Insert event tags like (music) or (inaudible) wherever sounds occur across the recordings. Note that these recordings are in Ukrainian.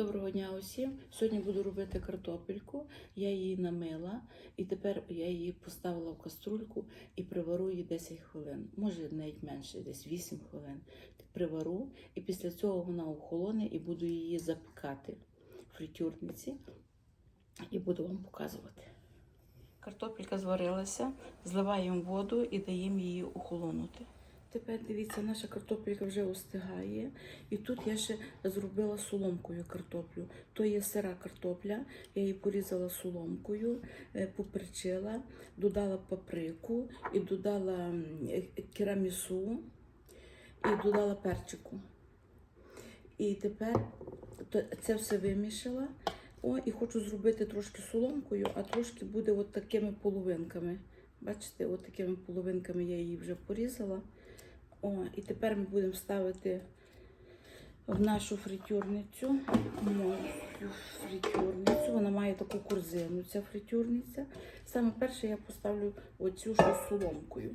Доброго дня усім. Сьогодні буду робити картопельку. Я її намила і тепер я її поставила в каструльку і привару її 10 хвилин. Може навіть менше, десь 8 хвилин. Привару, і після цього вона охолоне і буду її запікати в фритюрниці і буду вам показувати. Картопелька зварилася, зливаємо воду і даємо її охолонути. Тепер дивіться, наша картопелька вже остигає. І тут я ще зробила соломкою картоплю. То є сира картопля, я її порізала соломкою, е, поперчила, додала паприку і додала е, і додала перчику. І тепер це все вимішала. О, і хочу зробити трошки соломкою, а трошки буде от такими половинками. Бачите, от такими половинками я її вже порізала. О, і тепер ми будемо ставити в нашу фритюрницю. Фритюрницю. Вона має таку корзину, ця фритюрниця. Саме перше я поставлю оцю з соломкою.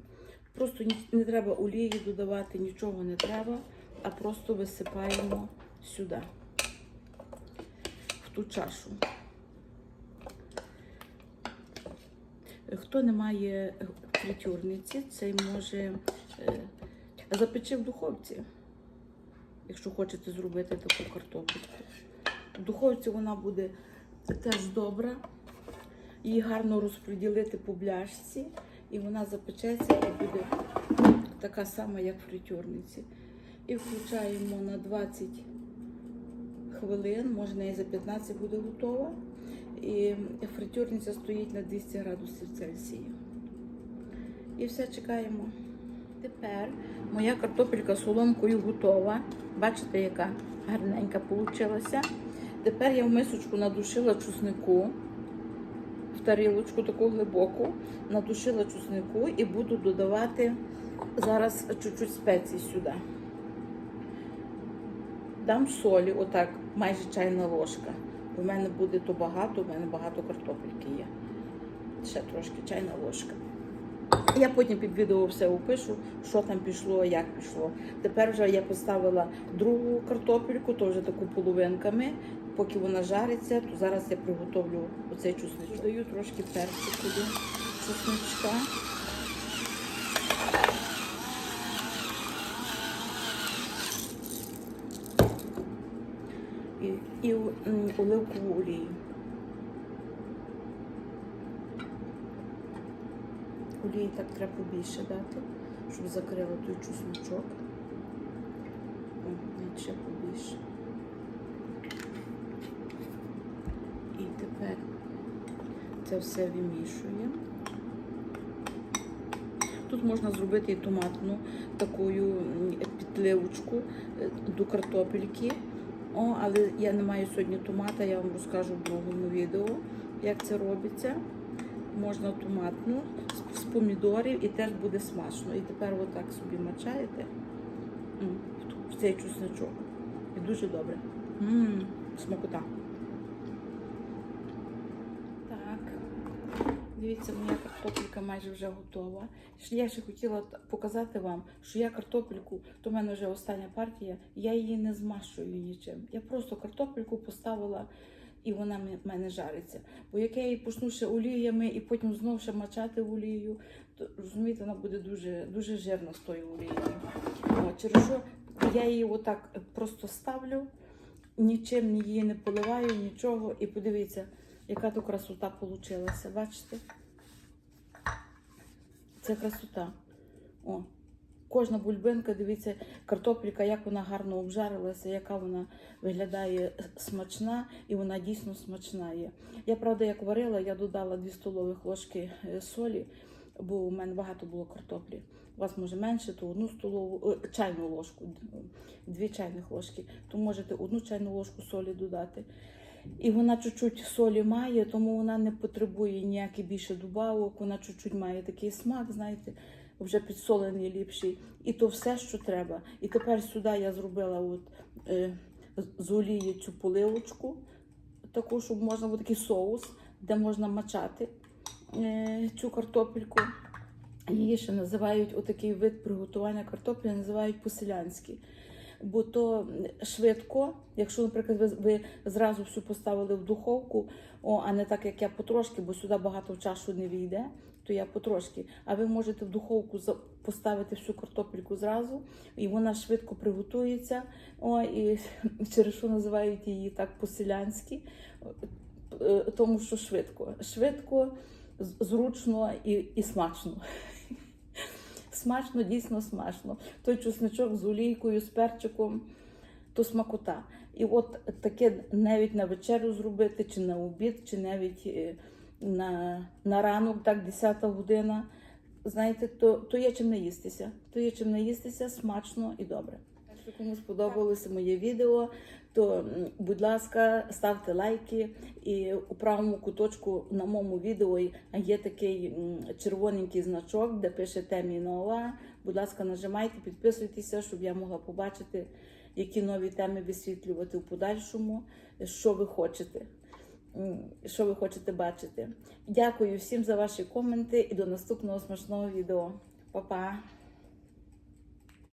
Просто не треба олії додавати, нічого не треба, а просто висипаємо сюди, в ту чашу. Хто не має фритюрниці, цей може е, запечи в духовці, якщо хочете зробити таку картопельку. В духовці вона буде теж добра. Її гарно розподілити по бляшці, і вона запечеться і буде така сама, як в фритюрниці. І включаємо на 20 хвилин, може і за 15 буде готова. І фритюрниця стоїть на 200 градусів Цельсія. І все чекаємо. Тепер моя картопелька з соломкою готова. Бачите, яка гарненька вийшла. Тепер я в мисочку надушила чеснику, в тарілочку таку глибоку, надушила чеснику і буду додавати зараз чуть-чуть спецій сюди. Дам солі, отак, майже чайна ложка. У мене буде то багато, у мене багато картопельки є. Ще трошки чайна ложка. Я потім під відео все опишу, що там пішло, як пішло. Тепер вже я поставила другу картопельку, то вже таку половинками. Поки вона жариться, то зараз я приготовлю оцей чесничок. Даю трошки перцю туди, чесничка. І, і оливкову олію. Олії так треба побільше дати, щоб закрило той чесночок. О, ще побільше. І тепер це все вимішуємо. Тут можна зробити і томатну таку підливочку е, до картопельки. О, але я не маю сьогодні томата, я вам розкажу в другому відео, як це робиться. Можна томатну з, помідорів і теж буде смачно. І тепер отак собі мачаєте в цей чесночок. І дуже добре. Мм, смакота. Так. Дивіться, моя картопелька майже вже готова. Я ще хотіла показати вам, що я картопельку, то в мене вже остання партія, я її не змащую нічим. Я просто картопельку поставила і вона в мене жариться. Бо як я її почну ще оліями і потім знову ще мачати олію, то розумієте, вона буде дуже, дуже жирна з тою олією. Через що я її отак просто ставлю, нічим її не поливаю, нічого. І подивіться, яка то красота вийшла. Бачите? Це красота. О, кожна бульбинка, дивіться, картопелька, як вона гарно обжарилася, яка вона виглядає смачна, і вона дійсно смачна є. Я, правда, як варила, я додала 2 столових ложки е, солі, бо у мене багато було картоплі. У вас може менше, то одну столову е, чайну ложку, дві чайних ложки, то можете одну чайну ложку солі додати. І вона чуть-чуть солі має, тому вона не потребує ніяких більше добавок. Вона чуть-чуть має такий смак, знаєте, вже підсолений ліпший. І то все, що треба. І тепер сюди я зробила от, е, з олії цю поливочку, таку, щоб можна був такий соус, де можна мачати е, цю картопельку. Її ще називають отакий вид приготування картоплі, називають по-селянськи. Бо то швидко. Якщо, наприклад, ви, ви зразу всю поставили в духовку, о, а не так, як я потрошки, бо сюди багато чашу не війде, то я потрошки. А ви можете в духовку поставити всю картопельку зразу, і вона швидко приготується. О, і (laughs) через що називають її так по-селянськи, Е, тому що швидко. Швидко, зручно і, і смачно. Смачно, дійсно смачно. Той чесничок з олійкою, з перчиком, то смакота. І от таке навіть на вечерю зробити, чи на обід, чи навіть е, на, на ранок, так, 10 година. Знаєте, то, то є чим наїстися. То є чим наїстися смачно і добре. Якщо комусь сподобалося моє відео, то, будь ласка, ставте лайки. І у правому куточку на моєму відео є такий червоненький значок, де пише темі нова. Будь ласка, нажимайте, підписуйтеся, щоб я могла побачити, які нові теми висвітлювати в подальшому, що ви хочете. Що ви хочете бачити? Дякую всім за ваші коменти і до наступного смачного відео. Па-па!